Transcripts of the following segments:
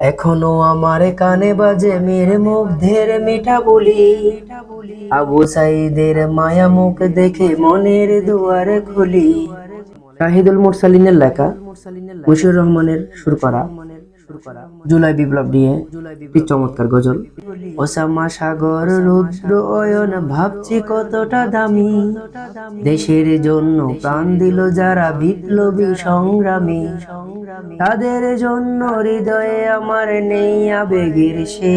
এখনও আমার কানে বাজে মেরে ধের মিঠা বলি। আবু সাইদের মায়া মুখ দেখে মনের দুয়ার খুলি। শাহিদুল মুরসালিনের লেখা মুশুর রহমানের সুর করা জুলাই বিপ্লব নিয়ে একটি চমৎকার গজল। ওসামা সাগর, রুদ্র অয়ন, ভাবছি কতটা দামি। দেশের জন্য প্রাণ দিল যারা বিপ্লবী সংগ্রামী। তাদের জন্য হৃদয়ে আমার নেই আবেগের সে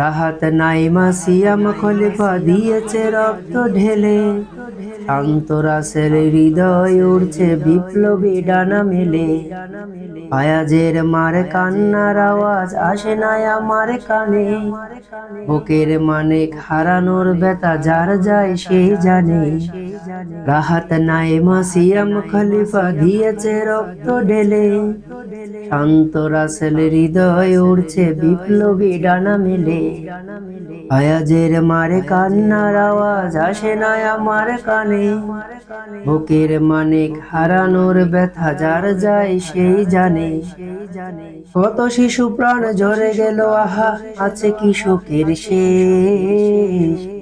রাহাত নাইমা সিয়াম খলিফা দিয়েছে রক্ত ঢেলে। শান্তরাসের হৃদয় উড়ছে বিপ্লবী ডানা মেলে। আয়াজের মার কান্নার আওয়াজ আসে না আমার কানে। বুকের মানে হারানোর ব্যথা যার যায় সেই জানে। রাহাত নাইমা সিয়াম খলিফা দিয়েছে রক্ত ঢেলে। শান্ত রাসেল হৃদয় উড়ছে বিপ্লবী ডানা মেলে। আয়াজের মারে কান্নার আওয়াজ আসে না আমার কানে। বুকের মানে হারানোর ব্যথা যার যায় সেই জানে। কত শিশু প্রাণ ঝরে গেল, আহা, আছে কি সুখের শেষ?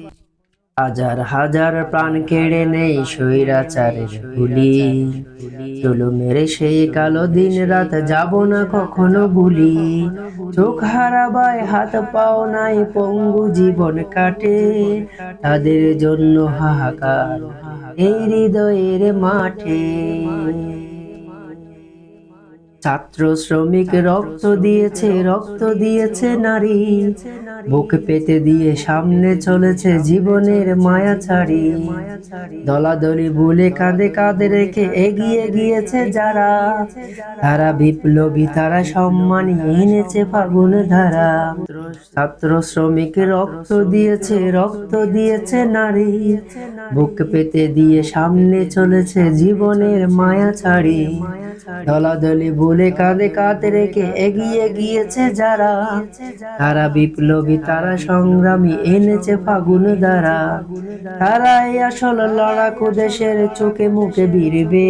হাজার হাজার প্রাণ কেড়ে নেই স্বৈরাচারের গুলি। চলো মেরে সেই কালো দিন রাত যাব না কখনো ভুলি চোখ হারাবায় হাত পাও নাই, পঙ্গু জীবন কাটে। তাদের জন্য হাহাকার এই হৃদয়ের মাঠে। ছাত্র শ্রমিক রক্ত দিয়েছে রক্ত দিয়েছে নারী। বুক পেতে দিয়ে সামনে চলেছে জীবনের মায়া ছাড়ি। দলাদলি ভুলে কাঁধে কাঁধে রেখে এগিয়ে গিয়েছে যারা। তারা বিপ্লবী তারা সম্মানী এনেছে ফাগুন ধারা। ছাত্র শ্রমিক। রক্ত দিয়েছে রক্ত দিয়েছে নারী। বুক পেতে দিয়ে সামনে চলেছে জীবনের মায়া ছাড়ি। দলাদলি ভুলে কাঁধে কাঁধে রেখে এগিয়ে গিয়েছে যারা। তারা বিপ্লবী, তারা সংগ্রামী, এনেছে ফাগুন দ্বারা। তারাই আসল লড়াকু দেশের চোখে মুখে বীরবে